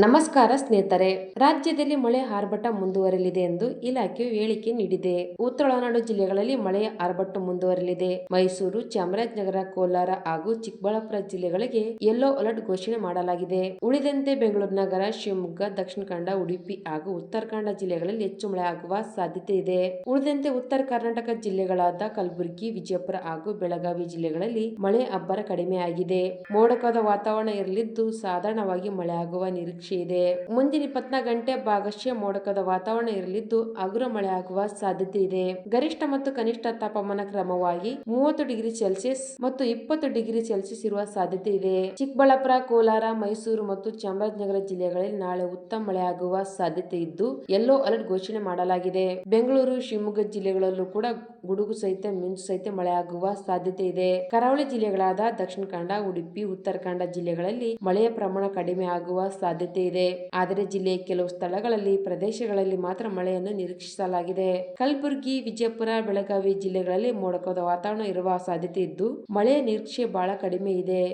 ನಮಸ್ಕಾರ ಸ್ನೇಹಿತರೆ, ರಾಜ್ಯದಲ್ಲಿ ಮಳೆ ಆರ್ಭಟ ಮುಂದುವರಲಿದೆ ಎಂದು ಇಲಾಖೆಯು ಹೇಳಿಕೆ ನೀಡಿದೆ. ಉತ್ತರ ಒಳನಾಡು ಜಿಲ್ಲೆಗಳಲ್ಲಿ ಮಳೆಯ ಆರ್ಭಟ ಮುಂದುವರಲಿದೆ. ಮೈಸೂರು, ಚಾಮರಾಜನಗರ, ಕೋಲಾರ ಹಾಗೂ ಚಿಕ್ಕಬಳ್ಳಾಪುರ ಜಿಲ್ಲೆಗಳಿಗೆ ಯೆಲ್ಲೋ ಅಲರ್ಟ್ ಘೋಷಣೆ ಮಾಡಲಾಗಿದೆ. ಉಳಿದಂತೆ ಬೆಂಗಳೂರು ನಗರ, ಶಿವಮೊಗ್ಗ, ದಕ್ಷಿಣ ಕನ್ನಡ, ಉಡುಪಿ ಹಾಗೂ ಉತ್ತರ ಕನ್ನಡ ಜಿಲ್ಲೆಗಳಲ್ಲಿ ಹೆಚ್ಚು ಮಳೆ ಆಗುವ ಸಾಧ್ಯತೆ ಇದೆ. ಉಳಿದಂತೆ ಉತ್ತರ ಕರ್ನಾಟಕ ಜಿಲ್ಲೆಗಳಾದ ಕಲಬುರಗಿ, ವಿಜಯಪುರ ಹಾಗೂ ಬೆಳಗಾವಿ ಜಿಲ್ಲೆಗಳಲ್ಲಿ ಮಳೆ ಅಬ್ಬರ ಕಡಿಮೆಯಾಗಿದೆ ಮೋಡಕದ ವಾತಾವರಣ ಇರಲಿದ್ದು ಸಾಧಾರಣವಾಗಿ ಮಳೆ ಆಗುವ ನಿರೀಕ್ಷೆ ಇದೆ. ಮುಂದಿನ ಇಪ್ಪತ್ನಾಲ್ಕು ಗಂಟೆ ಭಾಗಶಃ ಮೋಡಕದ ವಾತಾವರಣ ಇರಲಿದ್ದು ಹಗುರ ಮಳೆ ಆಗುವ ಸಾಧ್ಯತೆ ಇದೆ. ಗರಿಷ್ಠ ಮತ್ತು ಕನಿಷ್ಠ ತಾಪಮಾನ ಕ್ರಮವಾಗಿ ಮೂವತ್ತು ಡಿಗ್ರಿ ಸೆಲ್ಸಿಯಸ್ ಮತ್ತು ಇಪ್ಪತ್ತು ಡಿಗ್ರಿ ಸೆಲ್ಸಿಯಸ್ ಇರುವ ಸಾಧ್ಯತೆ ಇದೆ. ಚಿಕ್ಕಬಳ್ಳಾಪುರ, ಕೋಲಾರ, ಮೈಸೂರು ಮತ್ತು ಚಾಮರಾಜನಗರ ಜಿಲ್ಲೆಗಳಲ್ಲಿ ನಾಳೆ ಉತ್ತಮ ಮಳೆ ಆಗುವ ಸಾಧ್ಯತೆ ಇದ್ದು ಯೆಲ್ಲೋ ಅಲರ್ಟ್ ಘೋಷಣೆ ಮಾಡಲಾಗಿದೆ. ಬೆಂಗಳೂರು, ಶಿವಮೊಗ್ಗ ಜಿಲ್ಲೆಗಳಲ್ಲೂ ಕೂಡ ಗುಡುಗು ಸಹಿತ ಮಿಂಚು ಸಹಿತ ಮಳೆ ಆಗುವ ಸಾಧ್ಯತೆ ಇದೆ. ಕರಾವಳಿ ಜಿಲ್ಲೆಗಳಾದ ದಕ್ಷಿಣ ಕನ್ನಡ, ಉಡುಪಿ ಉತ್ತರ ಕನ್ನಡ ಜಿಲ್ಲೆಗಳಲ್ಲಿ ಮಳೆಯ ಪ್ರಮಾಣ ಕಡಿಮೆ ಆಗುವ ಸಾಧ್ಯತೆ ಇದೆ. ಆದರೆ ಜಿಲ್ಲೆಯ ಕೆಲವು ಸ್ಥಳಗಳಲ್ಲಿ, ಪ್ರದೇಶಗಳಲ್ಲಿ ಮಾತ್ರ ಮಳೆಯನ್ನು ನಿರೀಕ್ಷಿಸಲಾಗಿದೆ. ಕಲಬುರಗಿ, ವಿಜಯಪುರ, ಬೆಳಗಾವಿ ಜಿಲ್ಲೆಗಳಲ್ಲಿ ಮೋಡಕದ ವಾತಾವರಣ ಇರುವ ಸಾಧ್ಯತೆ ಇದ್ದು, ಮಳೆಯ ನಿರೀಕ್ಷೆ ಬಹಳ ಕಡಿಮೆ ಇದೆ.